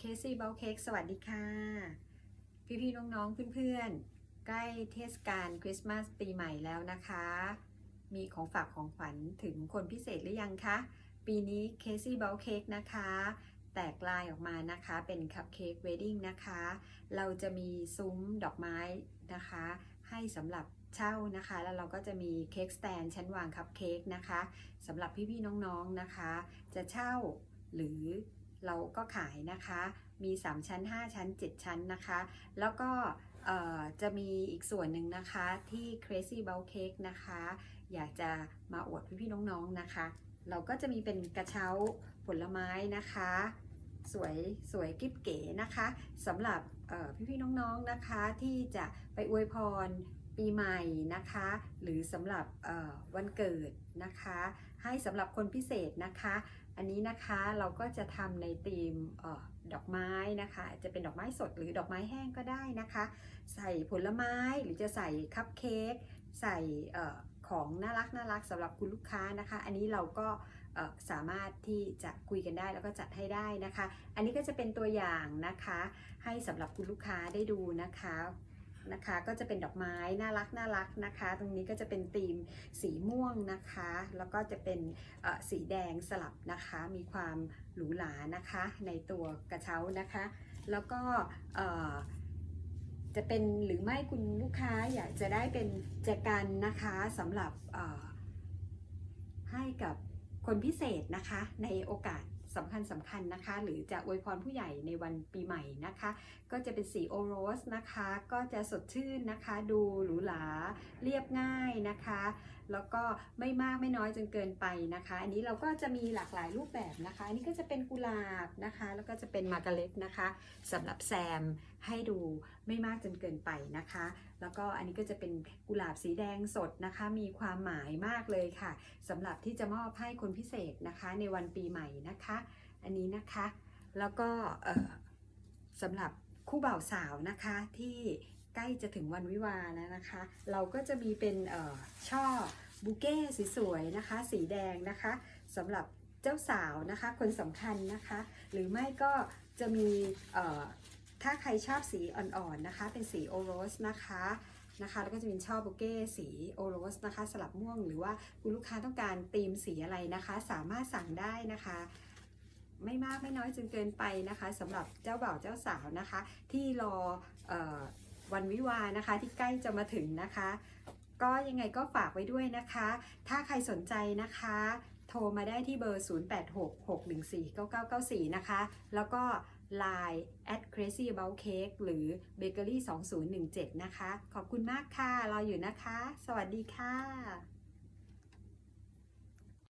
เคซี่เบลเค้กสวัสดีค่ะ พี่ๆน้องๆเพื่อนๆ ใกล้เทศกาลคริสต์มาสปีใหม่แล้วนะคะ มีของฝากของขวัญถึงคนพิเศษหรือยังคะ ปีนี้เคซี่เบลเค้กนะคะ แตกลายออกมานะคะเป็นคัพเค้กเวดดิ้งนะคะ เราจะมีซุ้มดอกไม้นะคะ ให้สำหรับเช่านะคะ แล้วเราก็จะมีเค้กสแตนชั้นวางคัพเค้กนะคะสำหรับพี่ๆน้องๆนะคะ จะเช่าหรือ เราก็ขายนะคะ มี 3 ชั้น 5 ชั้น 7 ชั้นนะคะ แล้วก็จะมีอีกส่วนหนึ่งนะคะที่ Crazy b o u Cake นะคะ อยากจะมาอวดพี่ๆน้องๆนะคะ เราก็จะมีเป็นกระเช้าผลไม้นะคะ สวยสวยกิ๊บเก๋นะคะสำหรับเอ่พี่ๆน้องๆนะคะที่จะไปอวยพรปีใหม่นะคะ หรือสำหรับวันเกิดนะคะ ให้สำหรับคนพิเศษนะคะ อันนี้นะคะเราก็จะทำในธีมออดอกไม้นะคะ จะเป็นดอกไม้สดหรือดอกไม้แห้งก็ได้นะคะ ใส่ผลไม้หรือจะใส่คัพเค้กใส่ของน่ารักน่ารักสำหรับคุณลูกค้านะคะ อันนี้เราก็สามารถที่จะคุยกันได้แล้วก็จัดให้ได้นะคะ อันนี้ก็จะเป็นตัวอย่างนะคะ ให้สำหรับคุณลูกค้าได้ดูนะคะ นะคะ ก็จะเป็นดอกไม้น่ารักน่ารักนะคะ ตรงนี้ก็จะเป็นธีมสีม่วงนะคะ แล้วก็จะเป็นสีแดงสลับนะคะ มีความหรูหรานะคะ ในตัวกระเช้านะคะ แล้วก็จะเป็นหรือไม่คุณลูกค้าอยากจะได้เป็นแจกันนะคะสำหรับให้กับคนพิเศษนะคะในโอกาส สำคัญสำคัญนะคะ หรือจะอวยพรผู้ใหญ่ในวันปีใหม่นะคะ ก็จะเป็นสีโอโรสนะคะ ก็จะสดชื่นนะคะ ดูหรูหราเรียบง่ายนะคะ แล้วก็ไม่มากไม่น้อยจนเกินไปนะคะ อันนี้เราก็จะมีหลากหลายรูปแบบนะคะ อันนี้ก็จะเป็นกุหลาบนะคะ แล้วก็จะเป็นมาการ์เล็ตนะคะสำหรับแซมให้ดูไม่มากจนเกินไปนะคะ แล้วก็อันนี้ก็จะเป็นกุหลาบสีแดงสดนะคะ มีความหมายมากเลยค่ะสำหรับที่จะมอบให้คนพิเศษนะคะ ในวันปีใหม่นะคะ อันนี้นะคะแล้วก็สำหรับคู่บ่าวสาวนะคะที่ ใกล้จะถึงวันวิวาแล้วนะคะ เราก็จะมีเป็นเอ่อช่อบุเก้สวยๆนะคะ สีแดงนะคะสำหรับเจ้าสาวนะคะ คนสำคัญนะคะ หรือไม่ก็จะมีเอ่อถ้าใครชอบสีอ่อนๆนะคะ เป็นสีโอโรสนะคะนะคะแล้วก็จะเป็นช่อบุเก้สีโอโรสนะคะ สลับม่วงหรือว่าคุณลูกค้าต้องการธีมสีอะไรนะคะ สามารถสั่งได้นะคะ ไม่มากไม่น้อยจนเกินไปนะคะสำหรับเจ้าบ่าวเจ้าสาวนะคะ ที่รออ วันวิวานะคะที่ใกล้จะมาถึงนะคะ ก็ยังไงก็ฝากไว้ด้วยนะคะ ถ้าใครสนใจนะคะ โทรมาได้ที่เบอร์ 0866149994 นะคะ แล้วก็ Line at crazy about cake หรือ bakery 2017 นะคะ ขอบคุณมากค่ะ รออยู่นะคะ สวัสดีค่ะ